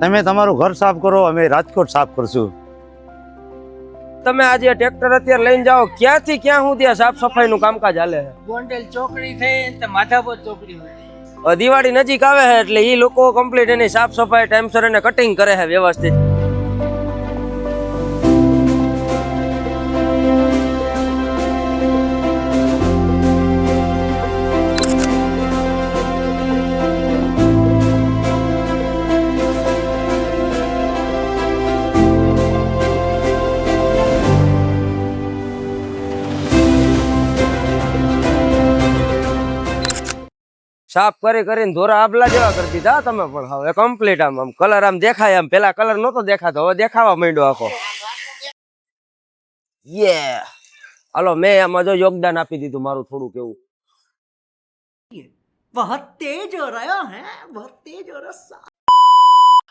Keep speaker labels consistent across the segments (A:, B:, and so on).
A: તમે તમારું ઘર સાફ કરો અમે રાજકોટ સાફ કરશું.
B: તમે આજે ટ્રેક્ટર અત્યારે લઈને જાઓ ક્યાંથી ક્યાં સુધી ત્યાં સાફ સફાઈ નું કામકાજ હાલે છે?
C: ગોંડલ ચોકડી થઈ તો માધાપર ચોકડી
B: દિવાળી નજીક આવે છે એટલે એ લોકો કમ્પ્લીટ એની સાફ સફાઈ ટાઈમસર એને કટિંગ કરે છે વ્યવસ્થિત. સાફ કરી કરીને ધોરા આબલા જેવા કરી દીધા તમે પણ હવે કમ્પ્લીટ આમ આમ કલર આમ દેખાય આમ. પેલા કલર નતો દેખાતો હવે દેખાવા માંડ્યો આખો. યે હાલો મેં આમાં જો યોગદાન આપી દીધું મારું થોડું કેવું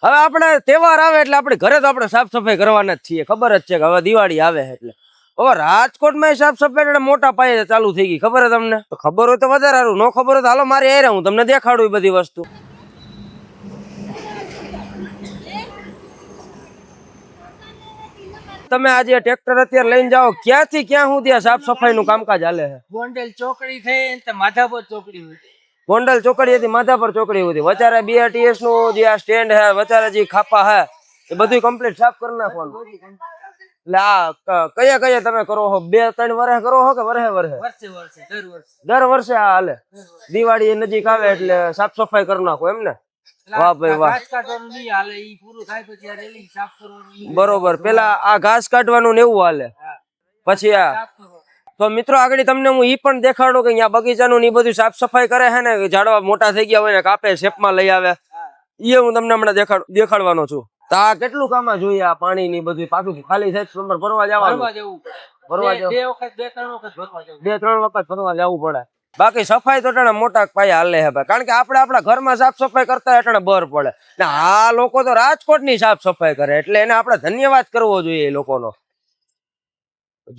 B: હવે આપણે તહેવાર આવે એટલે આપણે ઘરે તો આપણે સાફ સફાઈ કરવાના જ છીએ. ખબર જ છે કે હવે દિવાળી આવે એટલે. હવે રાજકોટમાં સાફ સફાઈ મોટા પાયે ચાલુ થઈ ગઈ. ખબર તમને? ખબર હોય તો વધારે સારું. નો ખબર હોય તો હાલો મારે એ હું તમને દેખાડું બધી વસ્તુ. તમે આજે ટ્રેક્ટર અત્યારે લઈને જાઓ. ક્યાંથી ક્યાં સુધી સાફ સફાઈ નું કામકાજ હાલે છે?
C: ગોંડલ ચોકડી થઈ માધાપર ચોકડી
B: ગોંડલ ચોકડી હતી માધાપર ચોકડી હતી. વચારે બીઆરટીએસનું જે આ સ્ટેન્ડ હે વચારે જે ખાપા હે એ બધું કમ્પ્લીટ સાફ કરી નાખવાનું. એટલે આ કયા કયા તમે કરો છો બે ત્રણ વર્ષે કરો છો કે વર્ષે વર્ષે
C: દર વર્ષે.
B: આ હાલે. દિવાળી નજીક આવે એટલે સાફ સફાઈ કરી નાખો એમ ને? વાહ ભાઈ વાહ. બરોબર. પેલા આ ઘાસ કાઢવાનું ને એવું હાલે. પછી આ. તો મિત્રો આગળ તમને હું ઈ પણ દેખાડું કે અહીંયા બગીચાનું ને બધું સાફ સફાઈ કરે છે ને? ઝાડવા મોટા થઈ ગયા હોય ને કાપે શેપમાં લઈ આવે. એ હું તમને હમણાં દેખાડ દેખાડવાનો છું. તો કેટલું કામ જોઈએ આ પાણી ની બધું પાછું ખાલી થાય નંબર ભરવા
C: ભરવા જવું
B: ભરવા જવું.
C: બે વખત બે ત્રણ વખત ભરવા જવું.
B: બે ત્રણ વખત ભરવા જવું પડે. બાકી સફાઈ તો ટાણે મોટા પાયે હાલે હે ભાઈ. કારણ કે આપણે આપણા ઘરમાં સાફ સફાઈ કરતા ટાણે બર પડે. ને આ લોકો તો રાજકોટની સાફ સફાઈ કરે એટલે એને આપણે ધન્યવાદ કરવો જોઈએ એ લોકોનો.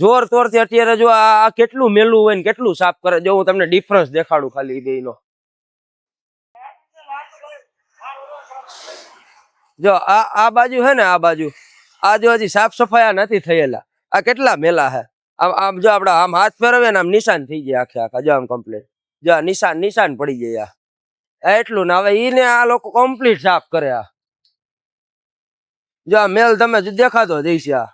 B: જોર તોરથી અત્યારે જો આ કેટલું મેલું હોય ને કેટલું સાફ કરે જો હું તમને ડિફરન્સ દેખાડું ખાલી બેયનો જો, આ આ બાજુ હે ને, આ બાજુ. આ જો હજી સાફ સફાઈ આ નથી થયેલા. આ કેટલા મેલા હે? આમ આમ જો આપડે આમ હાથ ફેરવે ને આમ નિશાન થઈ જાય આખે આખા, જો આમ કમ્પ્લીટ જો આ નિશાન નિશાન પડી જાય આ. એટલું ને હવે ઈને આ લોકો કમ્પ્લીટ સાફ કરે આ. જો આ મેલ તમે દેખાતો જઈશ આ.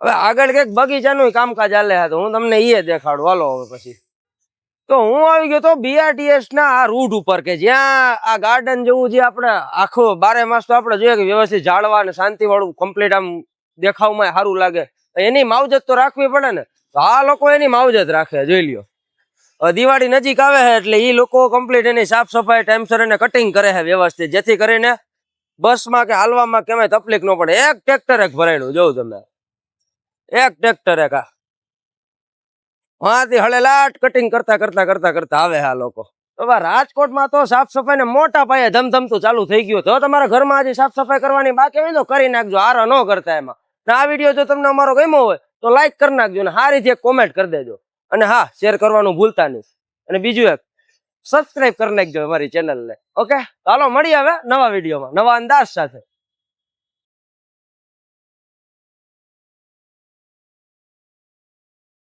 B: હવે આગળ કંઈક બગીચાનું કામકાજ હાલે છે તો હું તમને એ દેખાડું. હાલો હવે પછી. તો હું આવી ગયો તો બીઆરટીએસ ના આ રૂટ ઉપર કે જ્યાં આ ગાર્ડન જેવું જે આપણે આખો બારે માસ તો આપણે જોઈએ કે વ્યવસ્થિત જાળવા અને શાંતિ વાળું કમ્પ્લીટ આમ દેખાવમાં સારું લાગે. એની માવજત તો રાખવી પડે ને. તો આ લોકો એની માવજત રાખે, જોઈ લ્યો. દિવાળી નજીક આવે છે એટલે એ લોકો કમ્પ્લીટ એની સાફ સફાઈ, ટાઈમસર એને કટિંગ કરે છે વ્યવસ્થિત. જેથી કરીને બસમાં કે હાલવામાં કેમાય તકલીફ ન પડે. એક ટ્રેક્ટર એક ભરાયણું જોઉં તમે એક ટ્રેક્ટર એક આ. વાંથી હળેલાટ કટિંગ કરતા કરતા કરતા કરતા આવે આ લોકો. હવે રાજકોટમાં તો સાફ સફાઈ ને મોટા પાયે ધમધમતું ચાલુ થઈ ગયું તો તમારા ઘરમાં આજે સાફ સફાઈ કરવાની બાકી હોય તો કરી નાખજો. આરો ન કરતા એમાં. આ વીડિયો જો તમને અમારો ગમ્યો હોય તો લાઈક કરી નાખજો ને સારીથી એક કોમેન્ટ કરી દેજો. અને હા શેર કરવાનું ભૂલતા નહીં. અને બીજું એક સબસ્ક્રાઈબ કરી નાખજો અમારી ચેનલને ઓકે ચાલો મળીએ હવે નવા વિડીયોમાં. નવા અંદાજ સાથે.